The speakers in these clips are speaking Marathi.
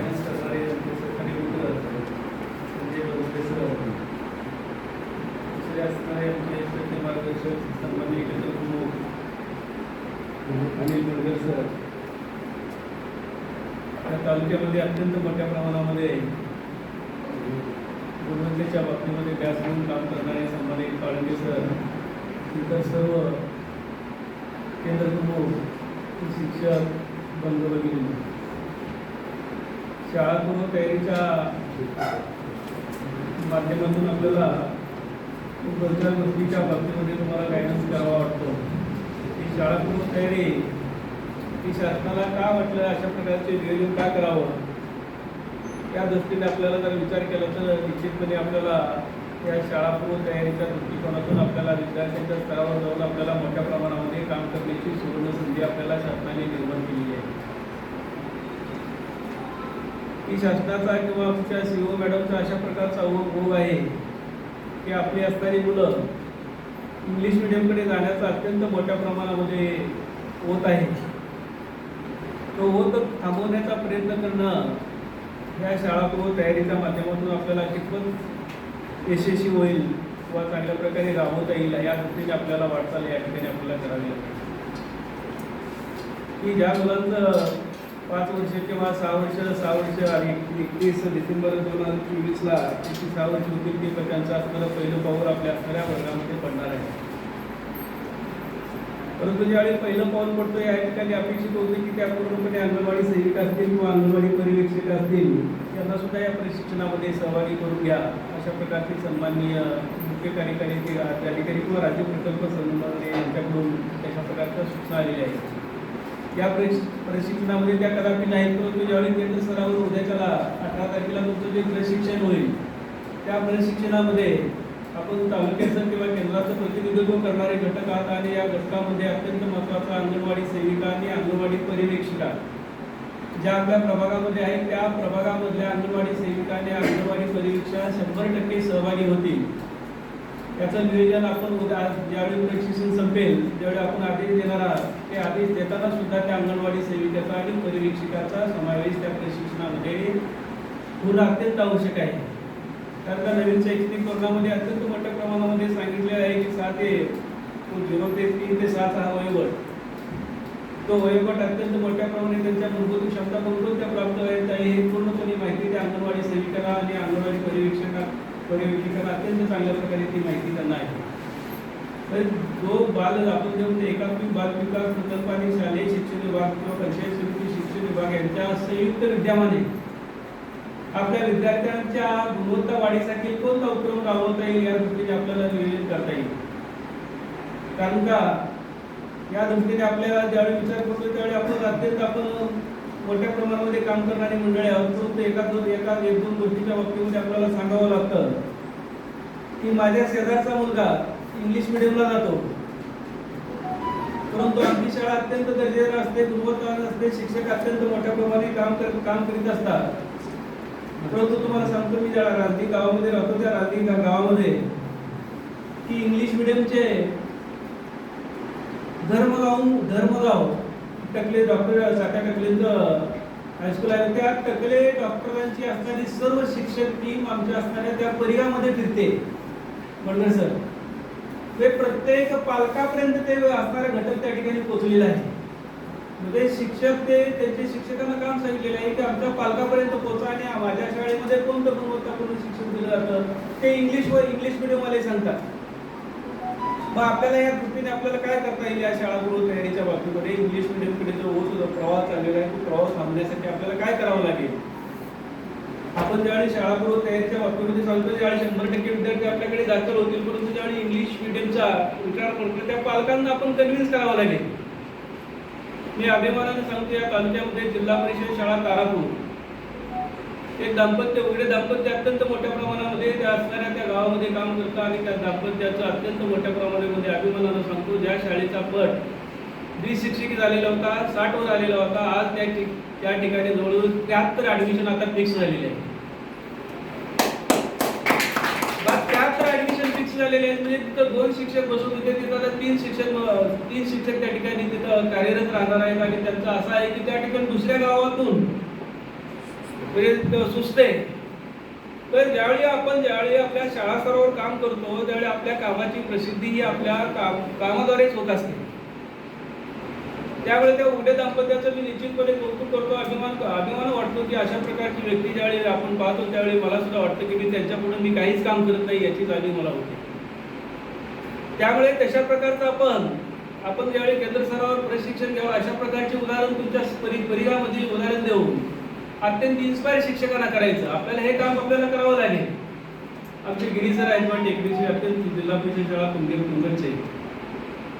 गायडन्स करणारे आमचे सरकारी मित्र संजय बरोबर दुसरे असणारे आमचे सत्य मार्गदर्शक सन्मान्य एकत्र प्रमुख अनिल मुरगर सर या तालुक्यामध्ये अत्यंत मोठ्या प्रमाणामध्ये गुणवत्तेच्या बाबतीमध्ये गॅस म्हणून काम करणारे सन्मान्य काळंगे सर इतर सर्व केंद्र प्रमुख शिक्षक बंधू भगिनी शाळा पूर्व तयारीच्या माध्यमातून आपल्याला दोन गोष्टीच्या बाबतीमध्ये तुम्हाला गायडन्स करावा वाटतो. ही शाळा पूर्व तयारी ही शासनाला का वाटलं अशा प्रकारचे नियोजन का करावं? या दृष्टीने आपल्याला जर विचार केला तर निश्चितपणे आपल्याला या शाळा पूर्व तयारीच्या दृष्टिकोनातून आपल्याला विद्यार्थ्यांच्या स्तरावर जाऊन आपल्याला मोठ्या प्रमाणामध्ये काम करण्याची सुवर्ण संधी आपल्याला शासनाने निर्माण केलेली आहे. की शासनाचा किंवा आमच्या सीओ मॅडमचा अशा प्रकारचा ओघ आहे की आपली असणारी मुलं इंग्लिश मिडियमकडे जाण्याचा अत्यंत मोठ्या प्रमाणामध्ये होत आहे. तो होत थांबवण्याचा प्रयत्न करणं ह्या शाळापूर्व तयारीच्या माध्यमातून आपल्याला कितपत यशस्वी होईल किंवा चांगल्या प्रकारे राबवता येईल या दृष्टीने आपल्याला वाटचाल या ठिकाणी आपल्याला करावी लागते की ज्या मुलांचं पाच वर्ष किंवा सहा वर्ष सहा वर्ष आणि एकवीस डिसेंबर दोन हजार चोवीसला किती सहा वर्ष होतील ते त्यांचा त्यांचं असणारं पहिलं पाऊल आपल्या असणाऱ्या वर्गामध्ये पडणार आहे. परंतु ज्यावेळी पहिलं पाऊल पडतो या ठिकाणी अपेक्षित होते की त्या पूर्णपणे अंगणवाडी सेविका असतील किंवा अंगणवाडी पर्यवेक्षक असतील त्यांना सुद्धा या प्रशिक्षणामध्ये सहभागी करून घ्या. अशा प्रकारचे सन्माननीय मुख्य कार्यकारी अधिकारी किंवा राज्य प्रकल्प संबंध यांच्याकडून अशा प्रकारच्या सूचना आलेल्या आहेत. या प्रशिक्षणामध्ये त्या कदापि नाहीत परंतु ज्यावेळी केंद्र स्तरावर उद्याच्याला अठरा तारखेला तुमचं जे प्रशिक्षण होईल त्या प्रशिक्षणामध्ये आपण तालुक्याचं किंवा केंद्राचं प्रतिनिधित्व करणारे घटक आहात आणि या घटकामध्ये अत्यंत महत्त्वाचा अंगणवाडी सेविका आणि अंगणवाडी पर्यवेक्षिका ज्या आपल्या प्रभागामध्ये आहेत त्या प्रभागामधल्या अंगणवाडी सेविका आणि अंगणवाडी पर्यवेक्षिका शंभर टक्के सहभागी होतील. याचं नियोजन आपण उद्या ज्यावेळी प्रशिक्षण संपेल त्यावेळी आपण आदेश देणार आहात ते आदेश देताना सुद्धा त्या अंगणवाडी सेविकेचा आणि पर्यवेक्षिकाचा समावेश त्या प्रशिक्षणामध्ये होणं अत्यंत आवश्यक आहे. कारण का नवीन शैक्षणिक धोरणामध्ये अत्यंत मोठ्या प्रमाणामध्ये सांगितले आहे की सहा ते झिरो ते तीन ते सात हा वयोगट. तो वयोगट अत्यंत मोठ्या प्रमाणे त्यांच्या मूलभूत क्षमता कोणकोणत्या प्राप्त आहेत आहे हे पूर्णपणे माहिती त्या अंगणवाडी सेविकाला आणि अंगणवाडी पर्यवेक्षका परिवेक्षिका अत्यंत चांगल्या प्रकारे ती माहिती त्यांना आहे. तर जो बाल आपण जे एकात्मिक बाल विकास प्रकल्प आणि शालेय शिक्षण विभाग किंवा पंचायत समिती शिक्षण विभाग यांच्या संयुक्त विद्यमाने आपल्या विद्यार्थ्यांच्या गुणवत्ता वाढीसाठी कोणता उपक्रम राबवता येईल या दृष्टीने आपल्याला नियोजित करता येईल. कारण का? या दृष्टीने आपल्याला ज्यावेळी विचार करतो त्यावेळी आपण अत्यंत आपण मोठ्या प्रमाणामध्ये काम करणारी मंडळी आहोत. परंतु एका दोन एका एक दोन गोष्टीच्या बाबतीमध्ये आपल्याला सांगावं लागतं. की माझ्या शेजारचा मुलगा इंग्लिश मिडियमला जातो. परंतु आमची शाळा अत्यंत दर्जेदार असते गुणवत्ता असते शिक्षक अत्यंत मोठ्या प्रमाणे काम कर काम करीत असतात. परंतु तुम्हाला सांगतो मी ज्या राजनी गावामध्ये राहतो त्या राजनी गावामध्ये की English medium Dharmgaon Dharmgaon Takale doctor साठ्या टकलेंचं हायस्कूल आहे. त्या टकले डॉक्टरांची असणारी सर्व शिक्षक टीम आमच्या असणाऱ्या त्या परिघामध्ये फिरते. म्हणलं सर ते प्रत्येक पालकापर्यंत ते असणारा घटक त्या ठिकाणी पोचलेला आहे. म्हणजे शिक्षक ते त्यांचे शिक्षकांना काम सांगितलेलं आहे की आमच्या पालकापर्यंत पोहोचा आणि माझ्या शाळेमध्ये कोणतं गुणवत्तापूर्ण शिक्षण दिलं जातं? ते इंग्लिश व इंग्लिश मिडियमवाले सांगतात. मग आपल्याला या दृष्टीने आपल्याला काय करता येईल या शाळा गुरु तयारीच्या बाबतीमध्ये इंग्लिश मिडियमकडे जो होत प्रवास चाललेला आहे तो प्रवास थांबण्यासाठी आपल्याला काय करावं लागेल? आपण ज्यावेळी शाळा गुरु तयारीच्या बाबतीमध्ये सांगतो ज्यावेळी शंभर टक्के विद्यार्थी आपल्याकडे दाखल होतील परंतु ज्यावेळी इंग्लिश मिडियमचा विचार करतो त्या पालकांना आपण कन्व्हिन्स करावं लागेल. मी अभिमानाने सांगतो या तालुक्यामध्ये जिल्हा परिषद शाळा तारापूर एक दाम्पत्य उघडे दाम्पत्य अत्यंत मोठ्या प्रमाणामध्ये त्या असणाऱ्या त्या गावामध्ये काम करतं आणि त्या दाम्पत्याचं अत्यंत मोठ्या प्रमाणामध्ये अभिमानानं सांगतो ज्या शाळेचा पट द्विशिक्षिकी झालेला होता साठ वर आलेला होता आज त्या त्या ठिकाणी जवळजवळ त्र्याहत्तर ऍडमिशन आता फिक्स झालेले आहे त्र्याहत्तर ऍडमिशन फिक्स झालेले आहेत म्हणजे तिथं दोन शिक्षक बसून होते तिथं आता तीन शिक्षक तीन शिक्षक त्या ठिकाणी तिथं कार्यरत राहणार आहेत आणि त्यांचं असं आहे की त्या ठिकाणी दुसऱ्या गावातून म्हणजे सुचते तर ज्यावेळी आपण ज्यावेळी आपल्या शाळा स्तरावर काम करतो त्यावेळी आपल्या कामाची प्रसिद्धी ही आपल्या काम कामाद्वारेच होत असते. त्यावेळी त्या उड्या दाम्पत्याचं मी निश्चितपणे कौतुक करतो अभिमान अभिमान वाटतो की अशा प्रकारची व्यक्ती ज्यावेळी आपण पाहतो त्यावेळी मला सुद्धा वाटतं की मी त्यांच्यापुढे मी काहीच काम करत नाही याची जाणीव मला होते. त्यामुळे तशा प्रकारचं आपण आपण ज्यावेळी केंद्र स्तरावर प्रशिक्षण घ्यावं अशा प्रकारचे उदाहरण तुमच्या परि परिघामध्ये उदाहरण देऊ अत्यंत इन्स्पायर शिक्षकांना करायचं. आपल्याला हे काम आपल्याला करावं लागेल. आमचे गिरी सर आहेत पण टेक्निशियन अत्यंत जिल्हा परिषद शाळा कुंभीर कुंभरचे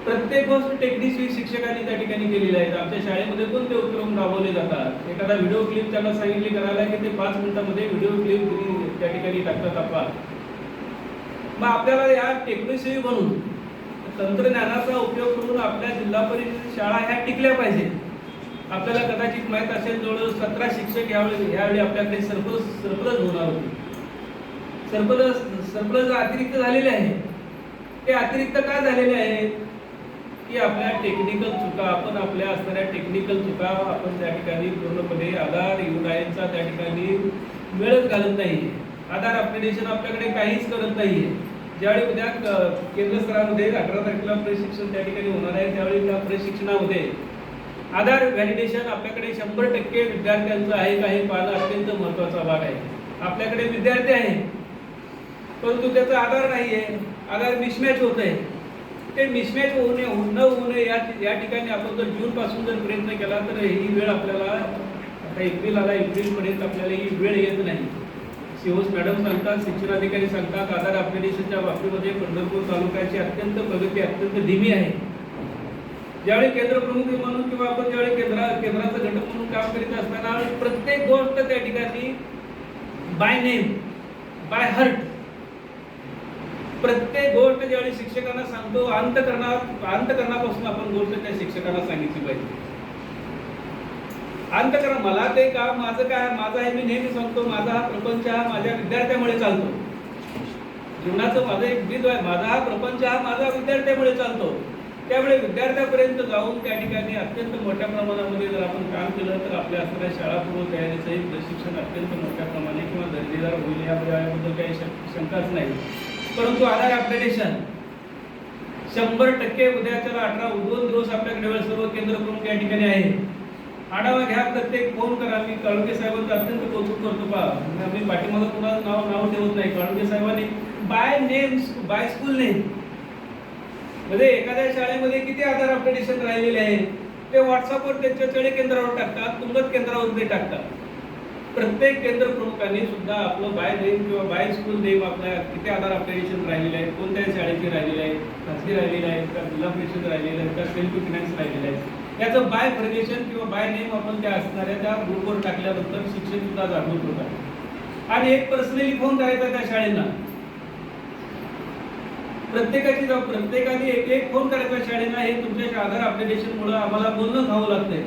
प्रत्येक गोष्ट टेक्निशियन शिक्षकांनी त्या ठिकाणी केलेल्या आहेत आमच्या शाळेमध्ये पण ते उपक्रम राबवले जातात? एखादा व्हिडिओ क्लिप त्यांना सांगितले करायला की ते पाच मिनिटामध्ये व्हिडिओ क्लिप त्या ठिकाणी टाकतात आपला मग आपल्याला या टेक्निशियन बनून तंत्रज्ञानाचा उपयोग करून आपल्या जिल्हा परिषद शाळा ह्या टिकल्या पाहिजेत. आपल्याला कदाचित माहीत असेल जवळ सतरा शिक्षक यावेळी यावेळी आपल्याकडे सरप्लस सरप्लस होणार होते. सरप्लस सरप्लस अतिरिक्त झालेले आहे. ते अतिरिक्त का झालेले आहेत की आपल्या टेक्निकल चुका आपण आपल्या असणाऱ्या टेक्निकल चुका आपण त्या ठिकाणी पूर्णपणे आधार युनायचा त्या ठिकाणी वेळच घालत नाही. आधार अपडेशन आपल्याकडे काहीच करत नाहीये ज्यावेळी उद्या केंद्र स्तरामध्ये अठरा तारखेला प्रशिक्षण त्या ठिकाणी होणार आहे त्यावेळी त्या प्रशिक्षणामध्ये आधार व्हॅलिडेशन आपल्याकडे शंभर टक्के विद्यार्थ्यांचं आहे काही पाहणं अत्यंत महत्त्वाचा भाग आहे. आपल्याकडे विद्यार्थी आहे परंतु त्याचा आधार नाही आहे आधार मिसमॅच होत आहे ते मिसमॅच होऊ नये न होऊ नये या या ठिकाणी आपण जर जूनपासून जर प्रयत्न केला तर ही वेळ आपल्याला आता एप्रिल आला एप्रिलपर्यंत आपल्याला ही वेळ येत नाही. शिवस मॅडम सांगतात शिक्षणाधिकारी सांगतात आधार अपग्रेडेशनच्या बाबतीमध्ये पंढरपूर तालुक्याची अत्यंत प्रगती अत्यंत धीमी आहे. ज्यावेळी केंद्र प्रमुख म्हणून किंवा आपण ज्यावेळी केंद्रा केंद्राचं घटक म्हणून काम करीत असताना प्रत्येक गोष्ट त्या ठिकाणी बाय नेम बाय हर्ट प्रत्येक गोष्ट ज्यावेळी शिक्षकांना सांगतो अंतकरणा अंतकरणापासून आपण गोष्ट त्या शिक्षकांना सांगितली पाहिजे. अंतकरण मला ते काम माझं काय माझा हे मी नेहमी सांगतो माझा हा प्रपंच हा माझ्या विद्यार्थ्यामुळे चालतो. जीवनाचं माझं एक बिंदू आहे माझा हा प्रपंच हा माझा विद्यार्थ्यामुळे चालतो. त्यामुळे विद्यार्थ्यापर्यंत जाऊन त्या ठिकाणी अत्यंत मोठ्या प्रमाणामध्ये जर आपण काम केलं तर आपल्या असणाऱ्या शाळापूर्व तयारीचंही प्रशिक्षण अत्यंत मोठ्या प्रमाणे किंवा दर्जेदार होईल या याबद्दल काही शंकाच नाही. परंतु आधार अपग्रेडेशन शंभर टक्के उद्याच्या अठरा दोन दिवस आपल्याकडे सर्व केंद्र प्रमुख या ठिकाणी आहे. आढावा घ्या प्रत्येक फोन करा. मी काळुंके साहेबांचं अत्यंत कौतुक करतो. पा मी पाठीमागं कुणाचं नाव नाव ठेवत नाही. काळुंके साहेबांनी by name by school name म्हणजे एखाद्या शाळेमध्ये किती आधार अपडेशन राहिलेले आहे ते व्हॉट्सअपवर त्यांच्या चळे केंद्रावर टाकतात तुंगत केंद्रावर ते टाकतात. प्रत्येक केंद्र प्रमुखांनी सुद्धा आपलं बाय नेम किंवा बाय स्कूल नेम आपल्या किती आधार अपडेशन राहिलेले आहेत कोणत्या शाळेचे राहिलेले आहेत खासगी राहिलेले आहेत का जिल्हा परिषद राहिलेले आहेत का सेल्फ फिनान्स राहिलेले आहेत. याचं बाय फर्गेशन किंवा बाय नेम आपण त्या असणाऱ्या त्या ग्रुपवर टाकल्यानंतर शिक्षक सुद्धा जागृत होतात. आणि एक पर्सनली फोन करायचा त्या शाळेंना. प्रत्येकाची जाऊ प्रत्येकाने एक एक फोन करायचा शाळेना हे तुमच्या आधार अपडेशन मुळे आम्हाला बोलणं खावं लागतंय.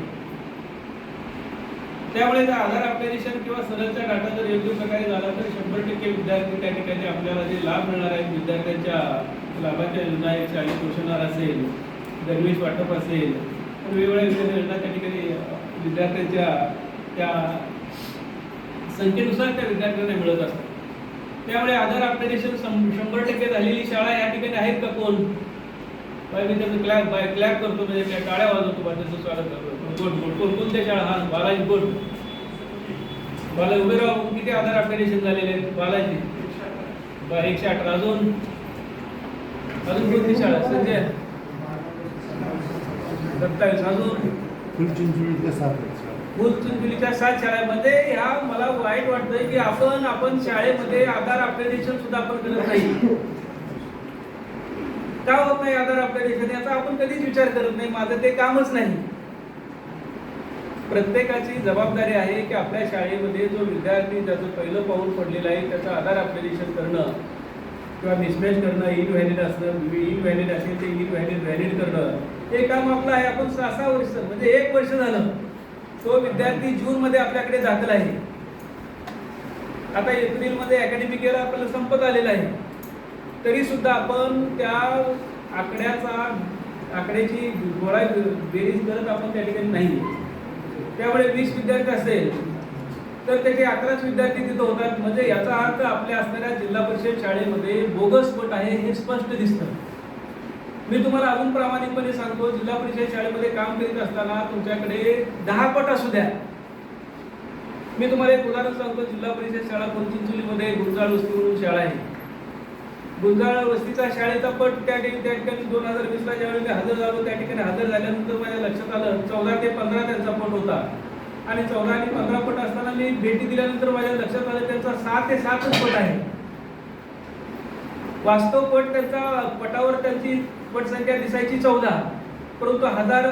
त्यामुळे जर आधार अपडेशन किंवा सरळचा डाटा जर योग्य प्रकारे झाला तर शंभर टक्के विद्यार्थी त्या ठिकाणी आपल्याला जे लाभ मिळणार आहेत विद्यार्थ्यांच्या लाभाच्या योजना आहेत शाळेत पोषणार असेल गणवेश वाटप असेल तर वेगवेगळ्या विविध योजना त्या ठिकाणी विद्यार्थ्यांच्या त्या संख्येनुसार त्या विद्यार्थ्यांना मिळत असतात. त्यामुळे आधार अपडेशन शंभर टक्के झालेली शाळा या ठिकाणी आहेत का कोण? बाय मी त्याचं क्लॅप बाय क्लॅप करतो म्हणजे काय टाळ्या वाजवतो बा त्याचं स्वागत करतो. गोड गोड कोण शाळा? हा बालाजी गोड बाला उभे राहू किती आधार अपडेशन झालेले आहेत? बालाजी. बरं एकशे अठरा. अजून? अजून कोणती शाळा? संजय? सत्तावीस. अजून? फुलचिंचोळीतल्या सात शाळेमध्ये ह्या मला वाईट वाटतंय की आपण आपण शाळेमध्ये आधार अपडेशन सुद्धा आपण करत नाही. का होत नाही आधार अपडेशन याचा आपण कधीच विचार करत नाही. माझं ते कामच नाही. प्रत्येकाची जबाबदारी आहे की आपल्या शाळेमध्ये जो विद्यार्थी ज्याचं पहिलं पाऊल पडलेलं आहे त्याचं आधार अपडेशन करणं किंवा मिसमॅच करणं इनव्हॅलिड असणं इनव्हॅलिड असेल ते इनव्हॅलिड व्हॅलिड करणं हे काम आपलं आहे. आपण सहा सहा वर्ष म्हणजे एक वर्ष झालं. तो विद्यार्थी जून मध्ये आपल्याकडे दाखल आहे. आता एप्रिलमध्ये अकॅडमिक इयर आपल्याला संपत आलेला आहे. तरी सुद्धा आपण त्या आकड्याचा आकड्याची गोळा बेरीज करत आपण त्या ठिकाणी नाही. त्यामुळे वीस विद्यार्थी असेल तर त्याचे अकराच विद्यार्थी तिथं होतात. म्हणजे याचा अर्थ आपल्या असणाऱ्या जिल्हा परिषद शाळेमध्ये बोगस पट आहे हे स्पष्ट दिसतं. मी तुम्हाला अजून प्रामाणिकपणे सांगतो जिल्हा परिषद शाळेमध्ये काम करीत असताना तुमच्याकडे दहा पट असू द्या. मी तुम्हाला एक उदाहरण सांगतो जिल्हा परिषद शाळा कोलचिंचोलीमध्ये गुंजाळ वस्ती म्हणून शाळा आहे. गुंजाळ वस्तीचा शाळेचा पट त्या ठिकाणी त्या ठिकाणी दोन हजार वीसला ज्यावेळी मी हजर झालो त्या ठिकाणी हजर झाल्यानंतर माझ्या लक्षात आलं चौदा ते पंधरा त्यांचा पट होता. आणि चौदा आणि पंधरा पट असताना मी भेटी दिल्यानंतर माझ्या लक्षात आलं त्यांचा सहा ते सातच पट आहे. वास्तव पट त्यांचा पटावर त्यांची पट संख्या दिसायची चौदा परंतु हजार